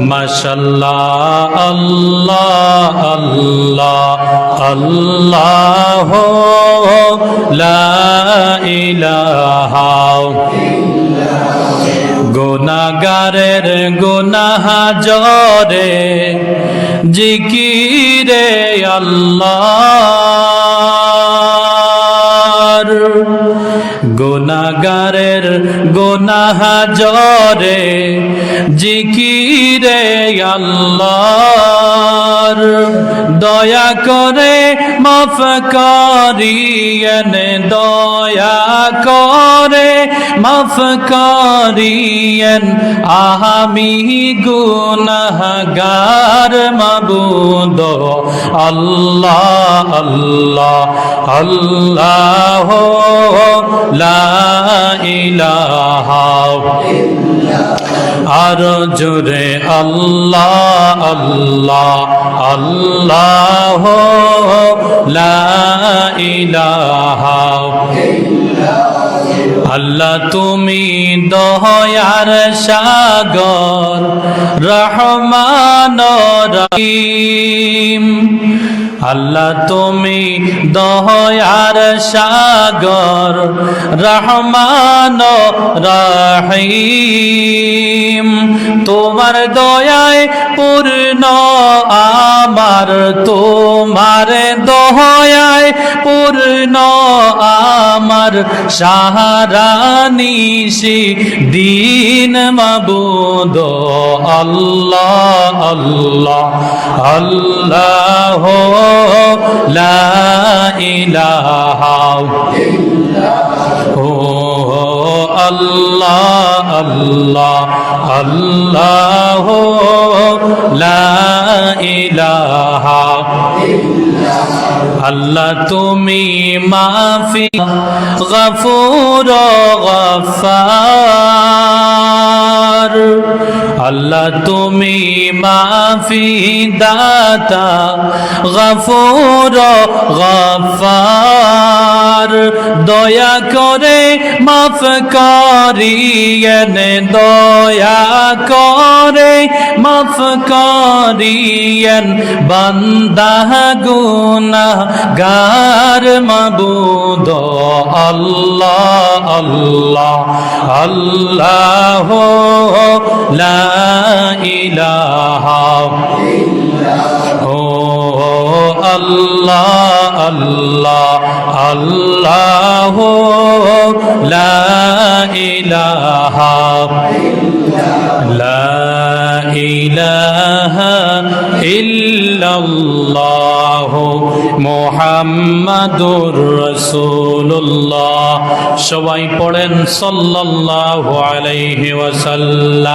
মাশাল্লাহ আল্লাহ আল্লাহ আল্লাহ লা ইলাহা। গুনাগারের গুনাহ জরে জিকিরে আল্লাহর গুনাগারের গোনাহ জরে জিকিরে আল্লাহর দয়া করে মাফ করিয়েন দয়া করে মাফ করিয়েন আমি গুনাহগার মাবুদ, আল্লাহ আল্লাহ আল্লাহ, লা ইলাহা আর জোরে আল্লাহ আল্লাহ আল্লাহ লা ইলাহা আল্লাহ তুমি দয়ার সাগর রহমান রহিম। আল্লাহ তুমি দয়ার সাগর, রহমান রহিম। তোমার দয়ায় পূর্ণ আমার, তোমার দয়ায় পূর্ণ আমার, সাহারা নিশি দিন মাবুদ আল্লাহ আল্লাহ আল্লাহ লা ইলাহা আল্লাহ আল্লাহ আল্লাহ লা ইলাহা আল্লাহ তুমি মাফি গফুর গফার। আল্লাহ তুমি মাফি দাতা, গফুর, গফার। দয়া করে মাফ করিয়েন দয়া করে মাফ করিয়েন বান্দা গুনা গার মাবুদ, আল্লাহ আল্লাহ আল্লাহ, লা ইলাহা ও আল্লাহ আল্লাহ আল্লাহ লা ইলাহা লা ইলাহা ইল্লাল্লাহ মুহাম্মাদুর রাসূলুল্লাহ। সবাই পড়েন সাল্লাল্লাহু আলাইহি ওয়াসাল্লাম।